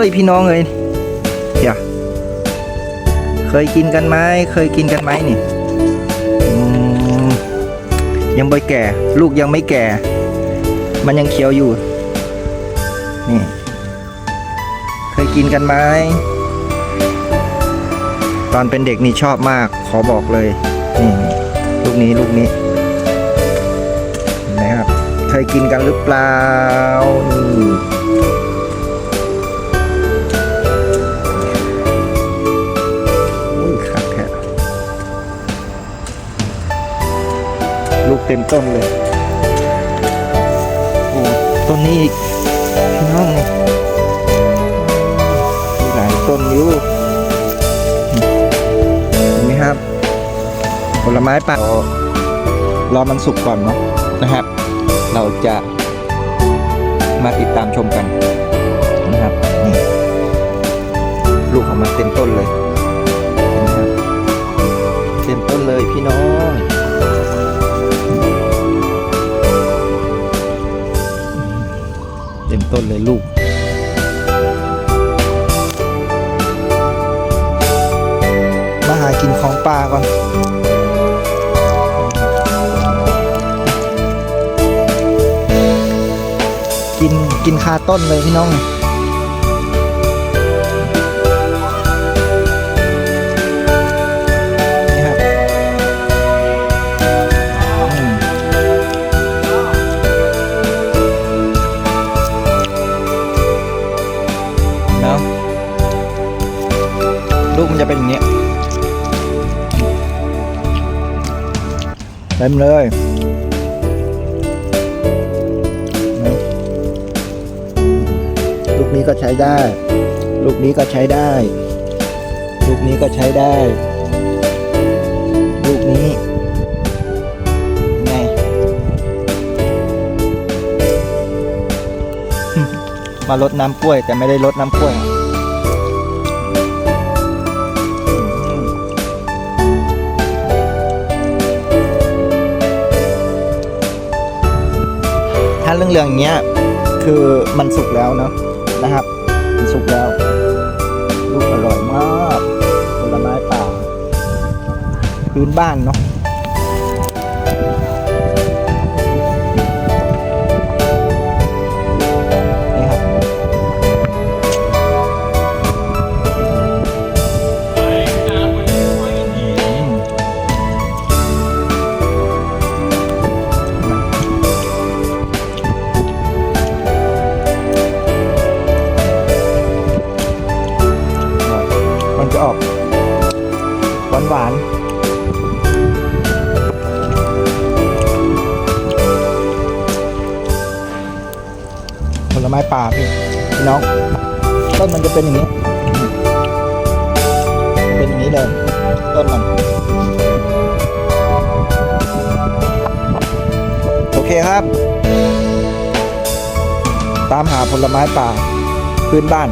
เลยพี่น้องเลยอย่าเคยกินกันไหมเคยกินกันไหมนี่ยังไม่แก่ ลูกยังไม่แก่ มันยังเขียวอยู่ นี่ เคยกินกันไหมตอนเป็นเด็กนี่ชอบมาก ขอบอกเลยนี่ลูกนี้ลูกนี้เห็นไหมครับ เคยกินกันหรือเปล่านี่ เต็มต้นเลยโอ้ต้นนี้อีกพี่น้องนี่มีหลายต้นอยู่เห็นไหมครับ ผลไม้ป่ารอมันสุกก่อนเนาะนะครับ เราจะมาติดตามชมกันนะครับนี่ลูกของมันเต็มต้นเลยเห็นไหมครับเต็มต้นเลยพี่น้อง ป่าก่อนกินกินคาต้นเลยพี่น้องนี่ครับเนาะลูกมันจะเป็นอย่างเงี้ย เต็มเลยลูกนี้ก็ใช้ได้ ลูกนี้ก็ใช้ได้ ลูกนี้ก็ใช้ได้ ลูกนี้ไงมาลดน้ำกล้วยแต่ไม่ได้ลดน้ำกล้วย ถ้าเรื่องๆอย่างเงี้ยคือมันสุกแล้วเนาะนะครับ มันสุกแล้วลูกอร่อยมากผลไม้ป่าพื้นบ้านเนาะ ออกหวานหวานๆผลไม้ป่าพี่พี่น้องต้นมันจะเป็นอย่างนี้ เป็นอย่างนี้เลย ต้นมัน โอเคครับ ตามหาผลไม้ป่า พื้นบ้าน